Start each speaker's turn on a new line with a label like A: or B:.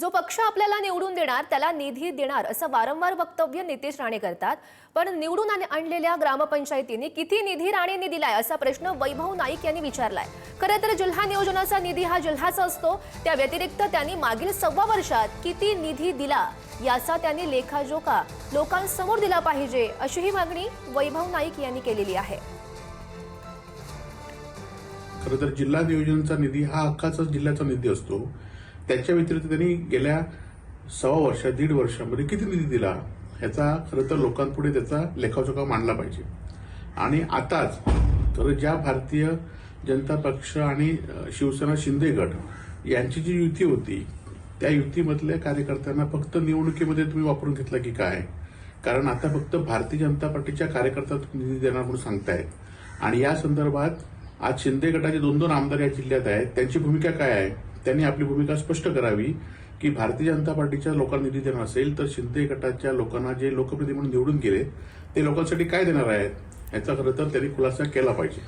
A: जो पक्ष आपल्याला निवडून देणार त्याला निधी देणार असं वारंवार वक्तव्य नितेश राणे करतात. पण निवडून आणलेल्या ग्रामपंचायतीने किती निधी राणेंनी दिलाय असा प्रश्न वैभव नाईक यांनी विचारलाय. खरं तर जिल्हा नियोजनाचा निधी हा जिल्ह्याचा असतो. त्या व्यतिरिक्त त्यांनी मागील सव्वा वर्षात किती निधी दिला याचा त्यांनी लेखाजोखा लोकांसमोर दिला पाहिजे अशी ही मागणी वैभव नाईक यांनी केलेली आहे.
B: खरं तर जिल्हा नियोजनचा निधी हा अख्खाचा जिल्ह्याचा निधी असतो. त्याच्या व्यतिरिक्त त्यांनी गेल्या सव्वा वर्षात दीड वर्षामध्ये किती निधी दिला? ह्याचा खरं तर लोकांपुढे त्याचा लेखाजोखा मांडला पाहिजे. आणि आताच तर ज्या भारतीय जनता पक्ष आणि शिवसेना शिंदे गट यांची जी युती होती त्या युतीमधल्या कार्यकर्त्यांना फक्त निवडणुकीमध्ये तुम्ही वापरून घेतला की काय? कारण आता फक्त भारतीय जनता पार्टीच्या कार्यकर्त्या निधी देणार म्हणून सांगतायत आणि या संदर्भात आज शिंदे गटाचे दोन दोन आमदार या जिल्ह्यात आहेत. त्यांची भूमिका काय आहे? त्यांनी आपली भूमिका स्पष्ट करावी की भारतीय जनता पार्टीच्या लोकांना निधी देणार असेल तर शिंदे गटाच्या लोकांना जे लोकप्रतिनिधी म्हणून निवडून गेले ते लोकांसाठी काय देणार आहेत? याचा खरं तर त्यांनी खुलासा केला पाहिजे.